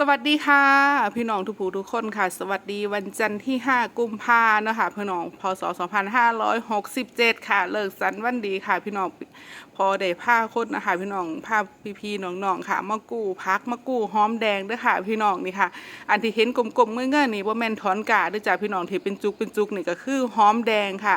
สวัสดีค่ะ พี่น้องทุกผู้ทุกคนค่ะ สวัสดีวันจันทร์ที่ 5 กุมภาเนาะคะพี่น้องพศ 2567 ค่ะ เลิกสันวันดีค่ะ พี่น้องพอได้ผ้าคนนะคะพี่น้องผ้าพี่ๆน้องๆค่ะมากู้พักมากู้หอมแดงด้วยค่ะ พี่น้องนี่ค่ะ อันที่เห็นกลมๆเงื่อนๆนี่ว่าแม่นถอนกาด้วยจ้าพี่น้องที่เป็นจุกเป็นจุกนี่ก็คือหอมแดงค่ะ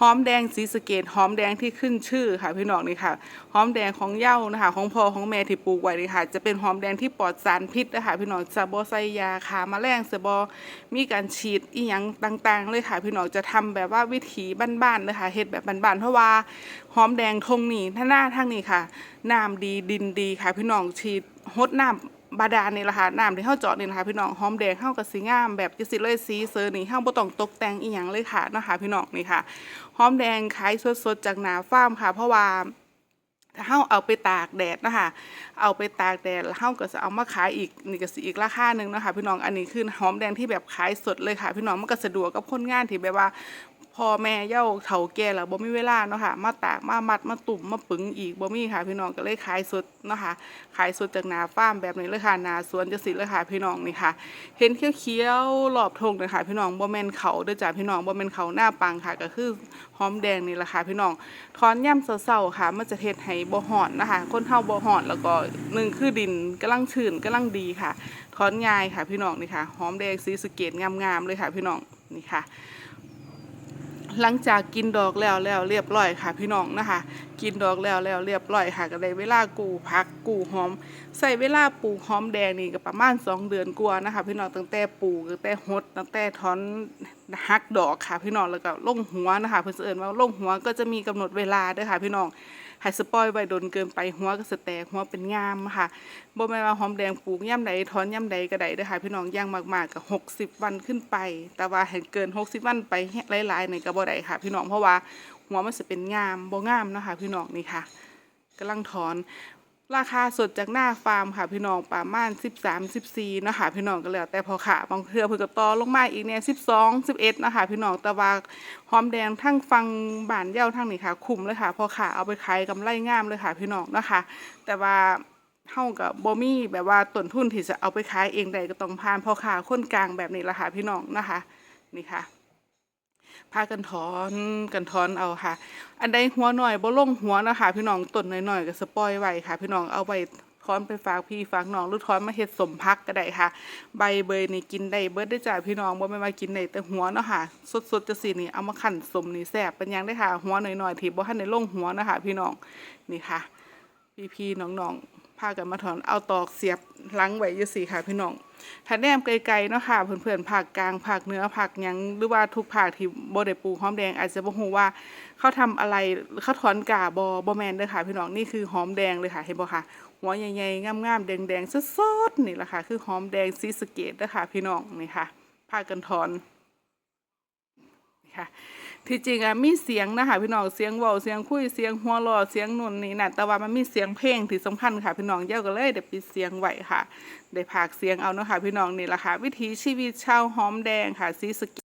หอมแดงสีสเกตหอมแดงที่ขึ้นชื่อค่ะ พี่น้องนี่ค่ะหอมแดงของเย้านะคะ ของพ่อของแม่ที่ปลูกไว้นี่ค่ะ จะเป็นหอมแดงที่ปลอดสารพิษนะคะพี่น้องจะบอใส่ยาขาแมลงจะบอมีการฉีดอีหยังต่างๆ เลยค่ะ พี่น้องจะทำแบบว่าวิถีบ้านๆเลยค่ะเฮ็ดแบบบ้านๆเพราะว่าหอมแดงทงนี่ถ้าหน้าทางนี้ค่ะน้ำดีดินดีค่ะ พี่น้องฉีดฮดน้ำบาดาลนี่ละค่ะน้ำที่เฮาเจาะนี่แหละค่ะพี่น้องหอมแดงเฮากับสีงามแบบจังซี่เลยสีเซอร์นี่เฮาบ่ต้องตกแต่งอีหยังเลยค่ะนะคะพี่น้องนี่ค่ะหอมแดงขายสดๆจากนาฟาร์มค่ะ เพราะว่า เฮาเอาไปตากแดดนะคะ เอาไปตากแดดแล้วเฮาก็จะเอามาขายอีกนี่ก็สิอีกราคาหนึ่งนะคะ พี่น้องอันนี้คือหอมแดงที่แบบขายสดเลยค่ะ พี่น้องมันก็สะดวกกับคนงานที่แบบว่า พ่อแม่เย่าเฒ่าแก่แล้วบ่มีเวลาเนาะค่ะมาตากมามัดมาตุ่มมาปึงอีกบ่มีค่ะ พี่น้องก็เลยขายสดเนาะค่ะขายสดจากนาฟาร์มแบบนี้เลยค่ะนาสวนจังซี่เลยค่ะพี่น้องนี่ค่ะ เห็นเขียวๆรอบทงเลยค่ะพี่น้องบ่แม่นเขาเด้อจ้ะพี่น้องบ่แม่นเขาหน้าปังค่ะ ก็คือหอมแดงนี่แหละค่ะพี่น้องถอนย่ำเศร้าๆค่ะ มันจะเฮ็ดให้บ่ฮ้อนนะคะคนเฮาบ่ฮ้อนแล้วก็หนึ่งคือดินกำลังชื้นกำลังดีค่ะถอนง่ายค่ะพี่น้องนี่ค่ะหอมแดงสีสเกตงามๆเลยค่ะพี่น้องนี่ค่ะ หลังจากกินดอกแล้วแล้วเรียบร้อยค่ะ พี่น้องนะคะ กินดอกแล้วแล้วเรียบร้อยค่ะก็ได้เวลากูพักกูหอม ใส่เวลาปลูกหอมแดงนี่ก็ประมาณสองเดือนกว่านะคะ พี่น้องตั้งแต่ปลูกตั้งแต่ฮดตั้งแต่ถอนหักดอกค่ะ พี่น้องแล้วก็ลงหัวนะคะเพื่อนเอิญว่าลงหัวก็จะมีกำหนดเวลาด้วยค่ะ พี่น้อง ให้สปอยไว้โดนเกินไปหัวก็สแตกหัวเป็นงามค่ะบ่แม่นว่าหอมแดงปลูกย่ำใดถอนย่ำใดก็ได้เด้อค่ะพี่น้องย่างมากๆก็หกสิบวันขึ้นไป แต่ว่าเห็นเกินหกสิบวันไปหลายๆนี่ก็บ่ได้ค่ะ พี่น้องเพราะว่าหัวมันจะเป็นงามบ่งามนะคะพี่น้องนี่ค่ะกำลังถอน ราคาสดจากหน้าฟาร์มค่ะพี่น้องประมาณ 13 14นะคะพี่น้องก็แล้วแต่พอค่ะบางเทือเพิ่นก็ต่อลงมาอีกเนี่ย12 11นะคะพี่น้องแต่ว่าหอมแดงทั้งฟังบานเย้าทั้งนี้ค่ะ คุ้มเลยค่ะพอค่ะเอาไปขายกำไรงามเลยค่ะพี่น้องนะคะ แต่ว่าเฮากับบ่มีแบบว่าต้นทุนที่จะเอาไปขายเองได้ก็ต้องผ่านพ่อค้าคนกลางแบบนี้ละค่ะพี่น้องนะคะ นี่ค่ะ พากันถอนกันถอนเอาค่ะ อันใดหัวหน่อยบ่ลงหัวนะคะพี่น้องต้นน้อยๆก็สปอยไว้ค่ะ พี่น้องเอาไว้ถอนไปฝากพี่ฝากน้องหรือถอนมาเฮ็ดสมพักก็ได้ค่ะ ใบเบยนี่กินได้เบิดได้จ้าพี่น้องบ่แม่นว่ากินได้แต่หัวเนาะค่ะ สดๆจังซี่นี่เอามาคั่นสมนี่แซ่บเป็นยังได้ค่ะ หัวหน่อยๆที่บ่ทันได้ลงหัวนะคะพี่น้องนี่ค่ะ พี่ๆน้องๆากันมาถอนเอาตอกเสียบลังไว้อยู่สิค่ะพี่น้องถ้าแนมไกลๆเนาะค่ะเพื่อนๆภาคกลางภาคเหนือภาคยังหรือว่าทุกภาคที่บ่ได้ปลูกหอมแดง อาจจะบ่ฮู้ว่าเขาทำอะไรเขาถอนกาบ่บ่แมนเด้อค่ะ พี่น้องนี่คือหอมแดงเลยค่ะเห็นบ่ค่ะหัวใหญ่ๆงามๆแดงๆสดๆนี่แหละค่ะ คือหอมแดงสีสเกตเด้อค่ะ พี่น้องนี่ค่ะพากันถอน ค่ะ ที่จริงอะมีเสียงนะคะพี่น้องเสียงเว้าเสียงคุยเสียงหัวเราะเสียงนุ่นนี่นะแต่ว่ามันมีเสียงเพลงที่สำคัญค่ะ พี่น้องเย้าก็เลยได้ปิดเสียงไหวค่ะได้ผากเสียงเอาเนาะค่ะพี่น้องนี่แหละค่ะ วิถีชีวิตชาวหอมแดงค่ะซีสก